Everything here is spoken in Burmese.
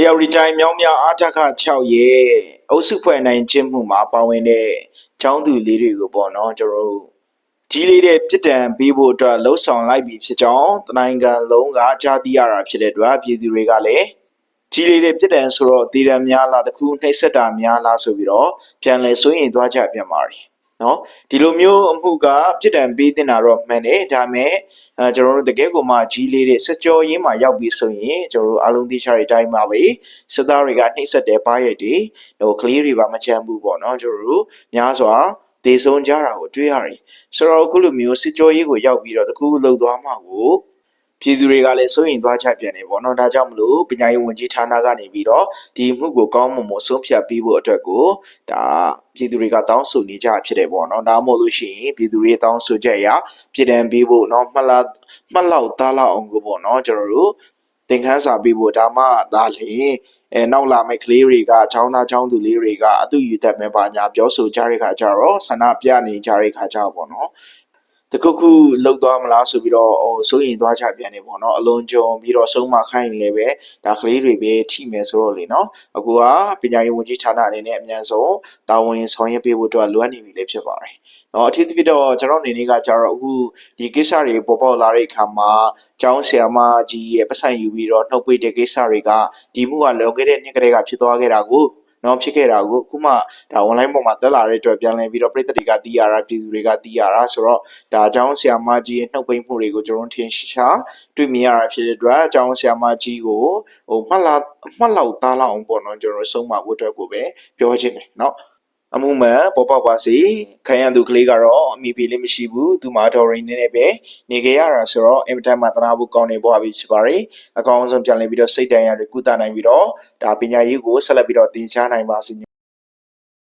အေယာရီတိုင်းမြောင်းမြအားထခ6ရဲ့အုပ်စုဖွဲ့နိုင်ခြင်းမှုမှာပါဝင်တဲ့ចောင်းသူလေးတွေကိုပေါ့နော်ကျွန်တော်တို့ကြီးလေးတဲ့ပြစ်ဒဏ်ပေးဖို့အတွက်လှုံ့ဆော်လိုက်ပြီဖြစ်ကြောင်းတနိုင်ငံလုံးကကြားသိရတာဖြစ်တဲ့အတွက်ပြည်သူတွေကလည်းကြီးလေးတဲ့ပြစ်ဒဏ်ဆိုတော့တည်ရန်များလားတခုနှိပ်စက်တာများလားဆိုပြီးတော့ပြန်လဲစိုးရင်သွားကြပြန်ပါတယ် နော်ဒီလိုမျိုးအမှုကပြစ်ဒဏ်ပေးတင်တာတော့မှန်တယ်ဒါပေမဲ့အဲကျွန်တော်တို့တကယ်ကိုမှကြီးလေးတဲ့စကြောရင်းမှာရောက်ပြီဆိုရင်ကျွန်တော်တို့အားလုံးသိချတဲ့အတိုင်းပါပဲစစ်သားတွေကနှိပ်စက်တဲ့ပါရိုက်တွေဟိုကလေးတွေပါမချမ်းဘူးပေါ့နော်ကျွန်တော်တို့များစွာဒေဆုံးကြတာကိုတွေ့ရတယ်ဆိုတော့အခုလိုမျိုးစစ်ကြောရေးကိုရောက်ပြီးတော့တခုလှုပ်သွားမှာကို ပြည်သူတွေကလည်းစိုးရိမ်သွားကြပြန်တယ်ပေါ့နော်ဒါကြောင့်မလို့ပညာရေးဝန်ကြီးဌာနကနေပြီးတော့ဒီမှုကိုကောင်းမွန်မွန်ဆုံးဖြတ်ပေးဖို့အတွက်ကိုဒါပြည်သူတွေကတောင်းဆိုနေကြဖြစ်တယ်ပေါ့နော်ဒါမှမဟုတ်လို့ရှိရင်ပြည်သူတွေတောင်းဆိုချက်အရပြည်တံပေးဖို့နော်မှတ်လားမှတ်လောက်သားလောက်အောင်ကိုပေါ့နော်ကျွန်တော်တို့သင်ခန်းစာပေးဖို့ဒါမှသာလျှင်အဲနောက်လာမယ့်ကလေးတွေကအချောင်းသားချောင်းသူလေးတွေကအတူယူတတ်မဲ့ပါညာပြောဆိုကြတဲ့ခါကျတော့ဆန္ဒပြနေကြတဲ့ခါကျတော့ပေါ့နော် တခုခုလောက်သွားမလားဆိုပြီးတော့ဟိုစိုးရင်သွားချပြန်နေပေါ့နော်အလွန်ကြုံပြီးတော့ဆုံးမခိုင်းနေလည်းပဲဒါကလေးတွေပဲထိမယ်ဆိုတော့လေနော်အခုကပညာရေးဝန်ကြီးဌာနအနေနဲ့အမြန်ဆုံးတာဝန်ဆောင်ရွက်ပေးဖို့အတွက်လိုအပ်နေပြီလည်းဖြစ်ပါတယ်။နော်အထူးသဖြင့်တော့ကျွန်တော်အနေနဲ့ကကြတော့အခုဒီကိစ္စတွေပေါ်ပေါက်လာတဲ့အခါမှာကျောင်းဆရာမကြီးရဲ့ပတ်စံယူပြီးတော့နှုတ်ပိတ်တဲ့ကိစ္စတွေကဒီမှုကလွန်ခဲ့တဲ့နှစ်ကလေးကဖြစ်သွားခဲ့တာကို နော်ဖြစ်ခဲ့တာကိုအခုမှဒါ online ပေါ်မှာတက်လာတဲ့အတွက်ပြန်လည်ပြီးတော့ပြည်သက်တွေကတီးရတာပြည်သူတွေကတီးရတာဆိုတော့ဒါအကြောင်းဆရာမကြီးရဲ့နှုတ်ပိတ်မှုတွေကိုကျွန်တော်ထင်ရှားတွေ့မြင်ရတာဖြစ်တဲ့အတွက်အကြောင်းဆရာမကြီးကိုဟိုမှတ်လာမှတ်လောက်သားလောက်အောင်ပေါ့နော်ကျွန်တော်ဆုံးမဖို့အတွက်ကိုပဲပြောချင်တယ်နော် အမှုမှန်ပေါ်ပေါက်ပါစေခံရသူကလေးကတော့အမိဖေလေးမရှိဘူးသူမတော်ရင်းနေနဲ့ပဲနေကြရတာဆိုတော့အင်မတန်မှသနာဖို့ကောင်းနေပေါ်ပြီဖြစ်ပါတယ်အကောင်းဆုံးပြန်လည်ပြီးတော့စိတ်တန်ရတွေကုသနိုင်ပြီးတော့ဒါပညာရေးကိုဆက်လက်ပြီးတော့သင်ကြားနိုင်ပါစေ